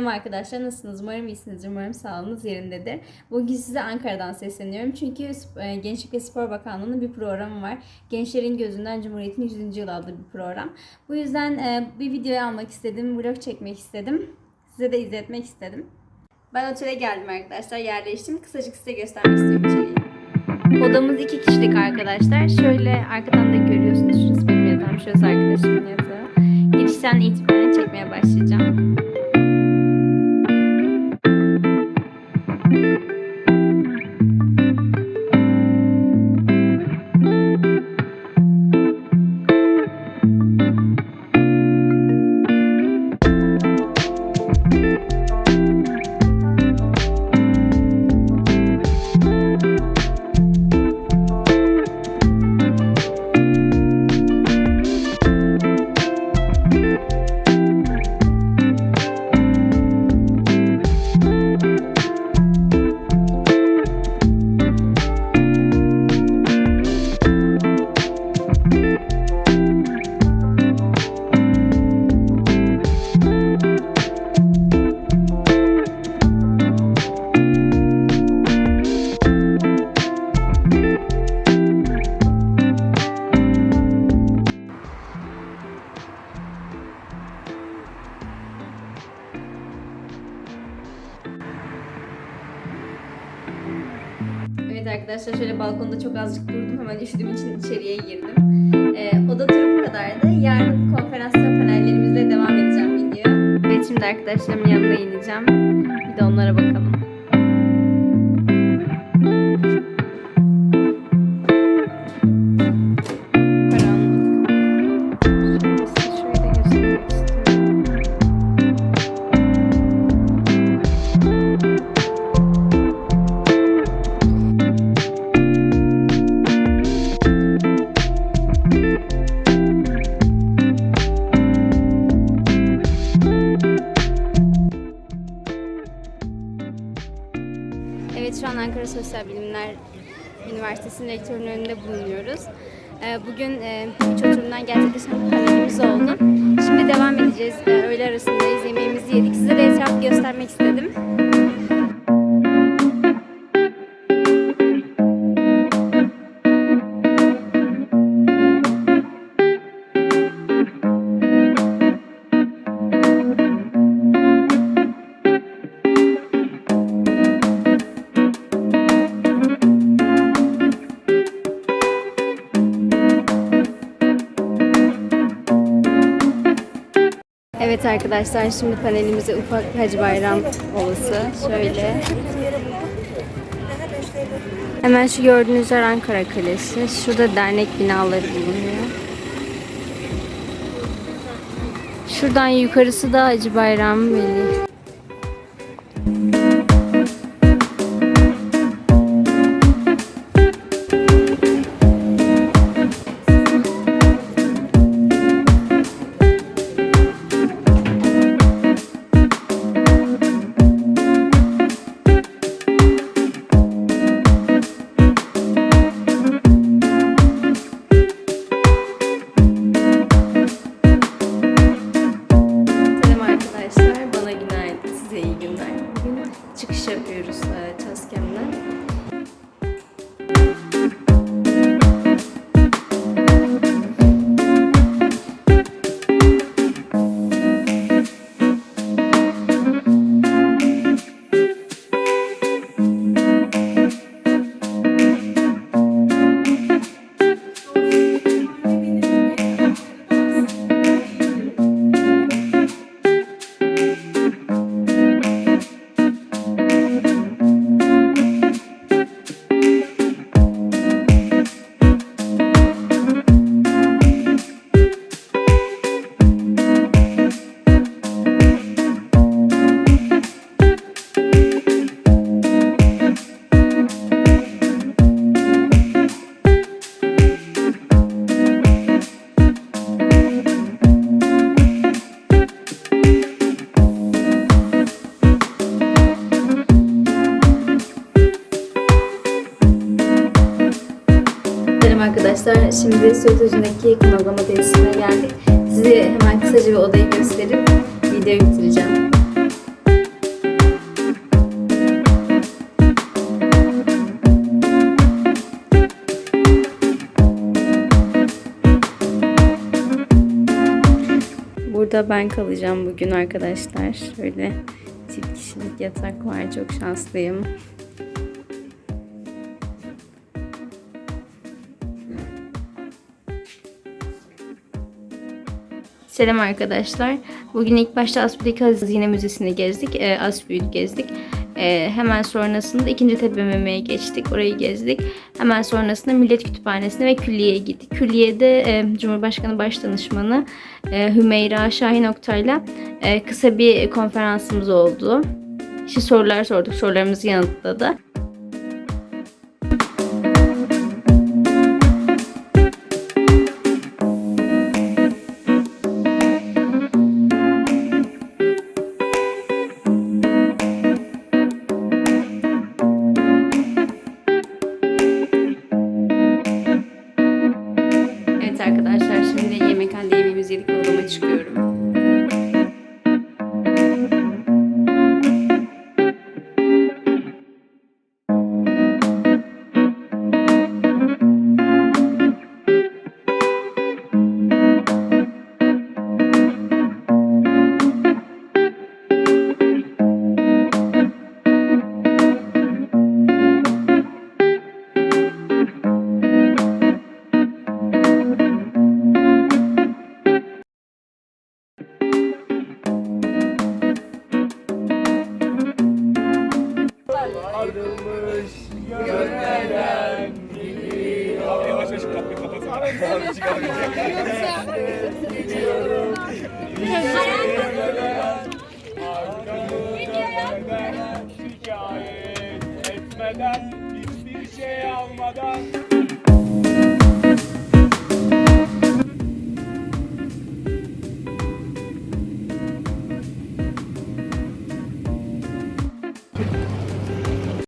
Selam arkadaşlar nasılsınız? Umarım iyisinizdir. Umarım sağlığınız yerindedir. Bugün size Ankara'dan sesleniyorum. Çünkü e, Gençlik ve Spor Bakanlığı'nın bir programı var. Gençlerin Gözünden Cumhuriyet'in 100. yılı adlı bir program. Bu yüzden e, bir videoyu almak istedim. Vlog çekmek istedim. Size de izletmek istedim. Ben otele geldim arkadaşlar. Yerleştim. Kısacık size göstermek istiyorum içeriği. Odamız iki kişilik arkadaşlar. Şöyle arkadan da görüyorsunuz. Şurası benim yatağım. Şurası arkadaşımın yatağı. Girişten itibaren çekmeye başlayacağım. Evet arkadaşlar şöyle balkonda çok azıcık durdum. Hemen üşüdüğüm için içeriye girdim. Ee, oda turu bu kadardı. Yarın konferansta panellerimizle devam edeceğim video. Evet şimdi arkadaşlarımın yanına ineceğim. Bir de onlara bakalım. Sosyal Bilimler Üniversitesi'nin rektörünün önünde bulunuyoruz. Ee, Bugün e, üç oturumdan gerçekleşen panelimiz oldu. Şimdi devam edeceğiz. Ee, Öğle arasındayız. Yemeğimizi yedik. Size de etrafı göstermek istedim. Evet arkadaşlar şimdi panelimize ufak Hacı Bayram olası şöyle. Hemen şu gördüğünüz yer Ankara Kalesi. Şurada dernek binaları bulunuyor. Şuradan yukarısı da Hacı Bayram Veli. şimdi söz özündeki klonlama tesisine geldik. Size hemen kısaca bir odayı gösterip videoyu bitireceğim. Burada ben kalacağım bugün arkadaşlar. Şöyle çift kişilik yatak var. Çok şanslıyım. Selam arkadaşlar. Bugün ilk başta Aspudeki Hazine Müzesi'ni gezdik. E, Aspud'u gezdik. E, hemen sonrasında ikinci TBMM'ye geçtik. Orayı gezdik. Hemen sonrasında Millet Kütüphanesi'ne ve külliyeye gittik. Külliyede e, Cumhurbaşkanı Başdanışmanı e, Hümeyra Şahin Oktay'la e, kısa bir konferansımız oldu. İşte sorular sorduk. Sorularımızı yanıtladı. Arkadaşlar şimdi yemekhanede çıkamayacak. Gidiyorum. Dönmeden, şikayet etmeden, hiçbir şey almadan